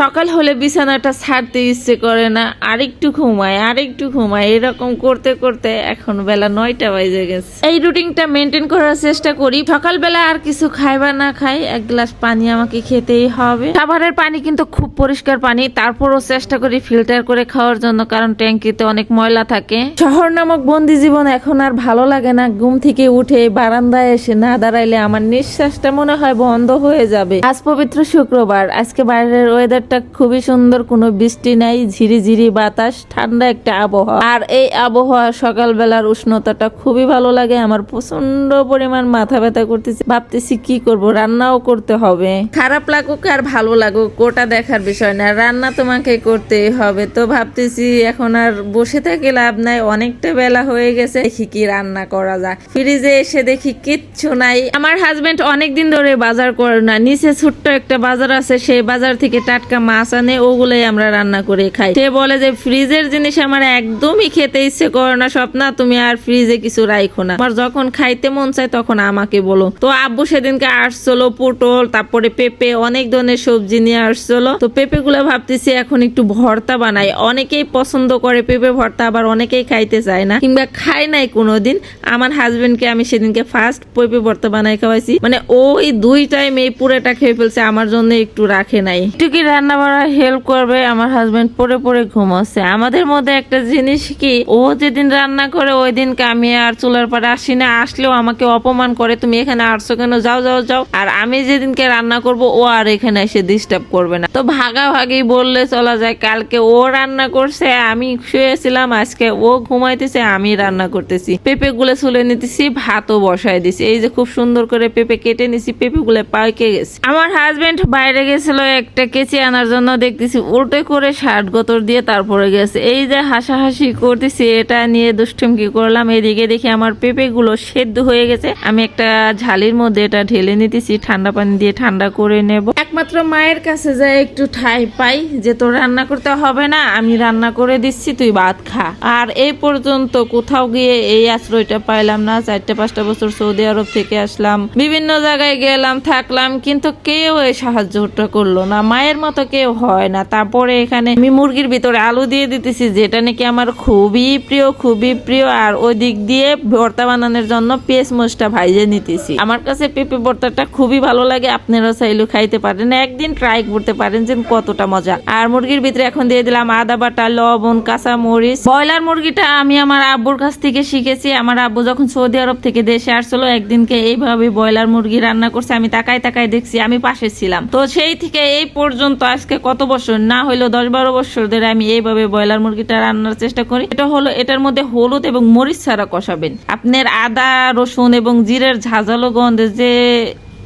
সকাল হলে বিছানাটা ছাড়তে ইচ্ছে করে না, আরেকটু ঘুমায় আরেকটু ঘুমায়, এরকম করতে করতে এখন বেলা নয়টা বাজে গেছে। এই রুটিনটা মেনটেন করার চেষ্টা করি। সকালবেলা আর কিছু খাই বা না খাই, এক গ্লাস পানি আমাকে খেতেই হবে। খাবারের পানি কিন্তু খুব পরিষ্কার পানি, তারপরও চেষ্টা করি ফিল্টার করে খাওয়ার জন্য, কারণ ট্যাঙ্কিতে অনেক ময়লা থাকে। শহর নামক বন্দি জীবন এখন আর ভালো লাগে না, ঘুম থেকে উঠে বারান্দায় এসে না দাঁড়াইলে আমার নিঃশ্বাসটা মনে হয় বন্ধ হয়ে যাবে। আজ পবিত্র শুক্রবার, আজকে বাইরের ওয়েদারটা খুবই সুন্দর, কোনো বৃষ্টি নাই ঝিরিঝিরি বাতাস, ঠান্ডা একটা আবহাওয়া। আর এই আবহাওয়া সকালবেলার উষ্ণতাটা খুবই ভালো লাগে, আমার প্রচণ্ড পরিমাণ মাথা ব্যথা করতেছে। ভাবতেছি কি করব, রান্নাও করতে হবে। খারাপ লাগুক আর ভালো লাগুক, ওটা দেখার বিষয় না, রান্না তোমাকে করতেই হবে। তো ভাবতেছি এখন আর বসে থেকে লাভ নাই, অনেকটা বেলা হয়ে গেছে, দেখি কি রান্না করা যায়। ফ্রিজে এসে দেখি কিচ্ছু নাই। আমার হাজবেন্ড অনেকদিন ধরে বাজার করে না, নিচে ছোট্ট একটা বাজার আছে, সেই বাজার থেকে টাটকা মাছ আনে, ওগুলোই আমরা রান্না করে খাই। সে বলে যে, ফ্রিজের জিনিস আমার একদমই খেতে ইচ্ছে করে না, স্বপ্না, তুমি আর ফ্রিজে কিছু রাখো না। আমার যখন খাইতে মন চায় তখন আমাকে বলো। তো আব্বু সেদিনকে আসছিল, পটল, তারপরে পেঁপে, অনেক ধরনের সবজি নিয়ে আসছিল। তো পেঁপে গুলো ভাবতেছি এখন একটু ভর্তা বানাই। অনেকেই পছন্দ করে পেঁপে ভর্তা, আবার অনেকেই খাইতে চায় না। কিংবা খায় নাই কোনোদিন। আমার হাজবেন্ডকে আমি সেদিনকে ফার্স্ট পেঁপে ভর্তা বানাই খাওয়াইছি। মানে ওই দুই টাইম এই পুরোটা খেয়ে ফেলছে, আমার জন্য একটু রাখে নাই। একটু কি রান্না বাড়া হেল্প করবে, আমার হাজবেন্ড পরে পরে ঘুমাচ্ছে। আমাদের মধ্যে একটা জিনিস কি, ও যেদিন রান্না করে ওই দিনকে আমি আর চুলার পাড়ে আসি না, আসলেও আমাকে অপমান করে, তুমি এখানে আসছো কেন? যাও যাও যাও। আর আমি যেদিনকে রান্না করব, ও আর এখানে এসে ডিস্টার্ব করবে না। তো ভাগাভাগি বললে চলা যায়, কালকে ও রান্না করছে, আমি শুয়েছিলাম, আজকে ও ঘুমাইতেছে, আমি রান্না করতেছি। পেঁপে গুলো চুলে নিতেছি, ভাতও বসাই দিছি। এই যে খুব সুন্দর করে পেঁপে কেটে নিছি পেঁপে গুলো পাইকে গেছে। আমার হাজবেন্ড বাইরে গেছিল একটা কেচি আনার জন্য দেখতেছি উল্টে করে শার্ট গতর দিয়ে তারপরে গেছে। এই যে হাসাহাসি করতেছি, এটা নিয়ে দুষ্টুমকি করলাম। এদিকে দেখি আমার পেঁপে গুলো সেদ্ধ হয়ে গেছে। আমি একটা ঝালির মধ্যে এটা ঢেলে নিতেছি, ঠান্ডা পানি দিয়ে ঠান্ডা করে নেব। একমাত্র মায়ের কাছে যাই একটু ঠাই পাই যে তোর রান্না করতে হবে না, আমি রান্না করে দিচ্ছি, তুই ভাত খা। আর এই পর্যন্ত কোথাও গিয়ে এই আশ্রয়টা পাইলাম না। চারটে পাঁচটা বছর সৌদি আরব থেকে আসলাম। বিভিন্ন জায়গায় গেলাম, থাকলাম, কিন্তু কেউ এই সাহায্যটা করল না। মায়ের মতো কেউ হয় না। তারপরে এখানে আমি মুরগির ভিতরে আলু দিয়ে দিতেছি, যেটা নাকি আমার খুবই প্রিয় খুবই প্রিয়। আর ওই দিক দিয়ে ভর্তা বানানোর জন্য পেঁয়াজ মোচটা ভাইজে নিতেছি। আমার কাছে পেঁপে ভর্তাটা খুবই ভালো লাগে আপনারা চাইলেও খাইতে পারেন। একদিন ট্রাই করতে পারেন যে কতটা মজা। আর মুরগির ভিতরে এখন দিয়ে দিলাম আদা বাটা, লবণ কাঁচা মরিচ ব্রয়লার মুরগিটা আমি আমার আব্বুর কাছ থেকে শিখেছি। আমার আব্বু যখন সৌদি আরব থেকে দেশে আসছিল, একদিনকে এইভাবে ব্রয়লার মুরগি রান্না করছে। আমি তাকাই তাকাই দেখছি, আমি পাশে ছিলাম। তো সেই থেকে এই পর্যন্ত আজকে কত বছর? না হইল দশ বারো বছর ধরে আমি এইভাবে ব্রয়লার মুরগিটা রান্নার চেষ্টা করি। এটা হলো, এটার মধ্যে হলুদ এবং মরিচ ছাড়া কষাবেন। আপনার আদা, রসুন এবং জিরের ঝাঁঝালো গন্ধ যে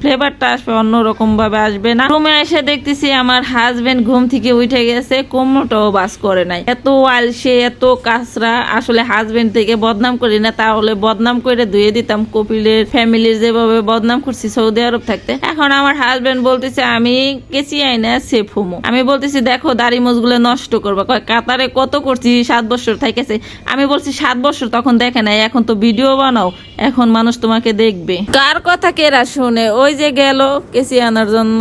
ফ্লেভারটা আসবে অন্যরকম ভাবে আসবে না। রুমে এসে দেখতেছি আমার হাজবেন্ড ঘুম থেকে উঠে গেছে, কোমরটাও বাস করে নাই। এত আলসে, এত কাঁচরা, আসলে হাজবেন্ড থেকে বদনাম করি না, তাহলে বদনাম করে ধুয়ে দিতাম কপিলের ফ্যামিলির যেভাবে বদনাম করছি সৌদি আরব থাকতে। এখন আমার হাজবেন্ড বলতেছে, আমি কেচি আইনা সেফ হমো। আমি বলতেছি, দেখো, দাড়ি মোজগুলো নষ্ট করবা। কাতারে কত করছি, সাত বছর থাকেছে আমি বলছি, সাত বছর তখন দেখে নাই, এখন তো ভিডিও বানাও, এখন মানুষ তোমাকে দেখবে। কার কথা কেরা শুনে? ওই যে গেল কেসি আনার জন্য।